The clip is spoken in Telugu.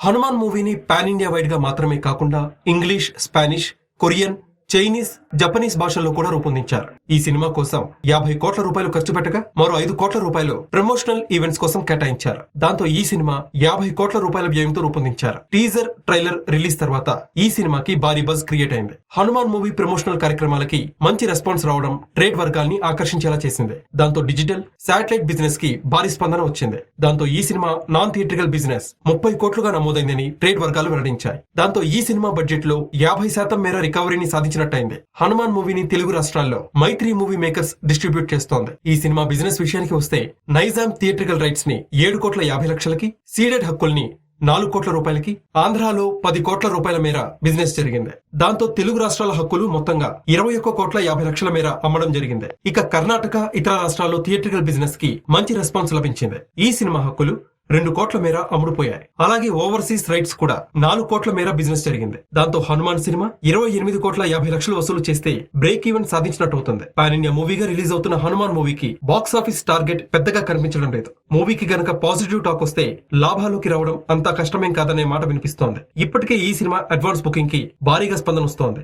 హనుమాన్ మూవీని పాన్ ఇండియా వైడ్గా మాత్రమే కాకుండా English Spanish Korean Chinese Japanese భాషల్లో కూడా రూపొందించారు. ఈ సినిమా కోసం యాభై కోట్ల రూపాయలు ఖర్చు పెట్టగా మరో ఐదు కోట్ల రూపాయలు ప్రమోషనల్ ఈవెంట్స్ కోసం కేటాయించారు. దాంతో ఈ సినిమా యాభై కోట్ల రూపాయల వ్యయంతో రూపొందించారు. టీజర్ ట్రైలర్ రిలీజ్ తర్వాత ఈ సినిమాకి భారీ బజ్ క్రియేట్ అయింది. హనుమాన్ మూవీ ప్రమోషనల్ కార్యక్రమాలకి మంచి రెస్పాన్స్ రావడం ట్రేడ్ వర్గాల్ని ఆకర్షించేలా చేసింది. దాంతో డిజిటల్ శాటిలైట్ బిజినెస్కి భారీ స్పందన వచ్చింది. దాంతో ఈ సినిమా నాన్ థియేట్రికల్ బిజినెస్ ముప్పై కోట్లుగా నమోదైందని ట్రేడ్ వర్గాలు వెల్లడించాయి. దాంతో ఈ సినిమా బడ్జెట్లో యాభై శాతం మేర రికవరీని సాధించినట్టయింది హనుమాన్ మూవీని తెలుగు రాష్ట్రాల్లో మైత్రి మూవీ మేకర్స్ డిస్ట్రిబ్యూట్ చేస్తోంది. ఈ సినిమా బిజినెస్ విషయానికి వస్తే నైజాం థియేట్రికల్ రైట్స్ని ఏడు కోట్ల యాభై లక్షలకి సీడెడ్ హక్కుల్ని నాలుగు కోట్ల రూపాయలకి ఆంధ్రాలో పది కోట్ల రూపాయల మేర బిజినెస్ జరిగింది. దాంతో తెలుగు రాష్ట్రాల హక్కులు మొత్తంగా ఇరవై ఒక్క కోట్ల యాభై లక్షల మేర అమ్మడం జరిగింది. ఇక కర్ణాటక ఇతర రాష్ట్రాల్లో థియేట్రికల్ బిజినెస్కి మంచి రెస్పాన్స్ లభించింది. ఈ సినిమా హక్కులు రెండు కోట్ల మేర అమ్ముడుపోయాయి. అలాగే ఓవర్సీస్ రైట్స్ కూడా నాలుగు కోట్ల మేర బిజినెస్ జరిగింది. దాంతో హనుమాన్ సినిమా ఇరవై ఎనిమిది కోట్ల యాభై లక్షలు వసూలు చేస్తే బ్రేక్ ఈవెన్ సాధించినట్టు అవుతుంది పాన్ ఇండియా మూవీగా రిలీజ్ అవుతున్న హనుమాన్ మూవీకి బాక్స్ ఆఫీస్ టార్గెట్ పెద్దగా కనిపించడం లేదు. మూవీకి గనక పాజిటివ్ టాక్ వస్తే లాభాలోకి రావడం అంత కష్టమేం కాదనే మాట వినిపిస్తోంది. ఇప్పటికే ఈ సినిమా అడ్వాన్స్ బుకింగ్కి భారీగా స్పందన వస్తోంది